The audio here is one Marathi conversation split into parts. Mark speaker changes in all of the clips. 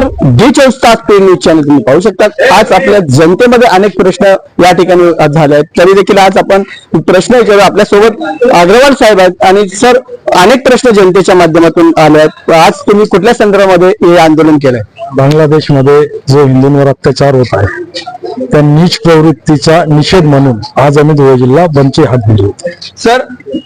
Speaker 1: नमस्कार डी चोवीस तास पे न्यूज चॅनल तुम्ही पाहू शकता आज आपल्या जनतेमध्ये अनेक प्रश्न या ठिकाणी झाले आहेत तरी देखील आज आपण प्रश्न विचारू. आपल्यासोबत अग्रवाल साहेब आहेत आणि सर अनेक प्रश्न जनतेच्या माध्यमातून आले आहेत. आज तुम्ही कुठल्या संदर्भामध्ये हे आंदोलन केलंय?
Speaker 2: बांगलादेशमध्ये जो हिंदूंवर अत्याचार होत आहे त्या नीच प्रवृत्तीचा निषेध म्हणून आज आम्ही धुळे जिल्हा बंदची हात होती.
Speaker 1: सर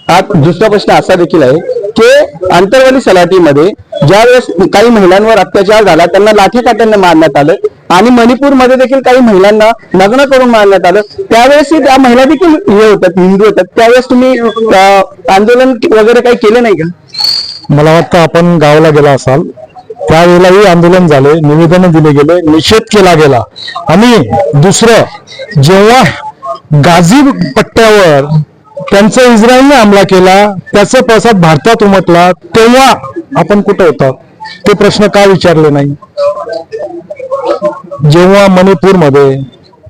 Speaker 1: आज दुसरा प्रश्न असा देखील आहे की आंतरवाली सलाटीमध्ये ज्यावेळेस काही महिलांवर अत्याचार झाला त्यांना लाठीकाठ्याने मारण्यात आलं आणि मणिपूरमध्ये देखील काही महिलांना नग्न करून मारण्यात आलं त्यावेळेस त्या महिला देखील हे होतात हिंदू होतात. त्यावेळेस तुम्ही आंदोलन वगैरे काही केलं नाही का?
Speaker 2: मला वाटतं आपण गावाला गेला असाल त्यावेळेलाही आंदोलन झाले निवेदन दिले गेले निषेध केला गेला. आणि दुसरं जेव्हा गाझी पट्ट्यावर त्यांचा इस्रायलने हमला केला त्याचा प्रसाद भारतात उमटला तेव्हा आपण कुठं होतो? ते प्रश्न का विचारले नाही? जेव्हा मणिपूरमध्ये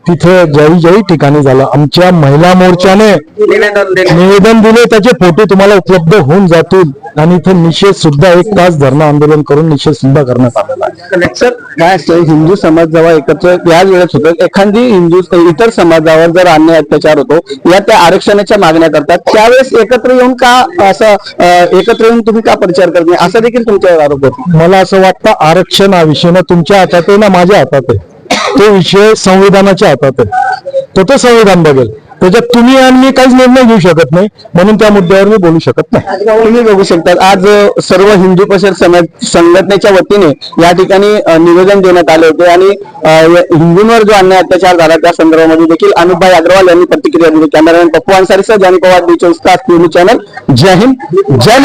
Speaker 2: तिथं ज्याही ज्याही ठिकाणी झालं. आमच्या महिला मोर्चाने निवेदन दिले. त्याचे फोटो तुम्हाला उपलब्ध होऊन जातील. आणि इथे निषेध सुद्धा एक तास धरणं आंदोलन करून निषेध सुद्धा करण्यात आलेला आहे.
Speaker 1: काय असतं हिंदू समाज जेव्हा एकत्र याच वेळेस होतं एखादी हिंदू इतर समाजावर जर अन्याय अत्याचार होतो या त्या आरक्षणाच्या मागण्या करतात त्यावेळेस एकत्र येऊन का असं एकत्र येऊन तुम्ही का प्रचार करत नाही? असा देखील तुमच्यावर आरोप होतो.
Speaker 2: मला असं वाटतं आरक्षण हा विषय ना तुमच्या हातात आहे ना माझ्या हातात आहे तो विषय संविधानाच्या हातात आहे. तो तो संविधान बघेल. त्याच्यात तुम्ही आणि मी काहीच निर्णय घेऊ शकत नाही म्हणून त्या मुद्द्यावर मी बोलू शकत नाही.
Speaker 1: तुम्ही बघू शकता आज सर्व हिंदू परिषद संघटनेच्या वतीने या ठिकाणी निवेदन देण्यात आले होते आणि हिंदूंवर जो अन्याय अत्याचार झाला त्या संदर्भामध्ये देखील अनुपभाई अग्रवाल यांनी प्रतिक्रिया दिली. Cameraman Pappu Ansari sir Jani Pawar TV channel. Jai Hind Jai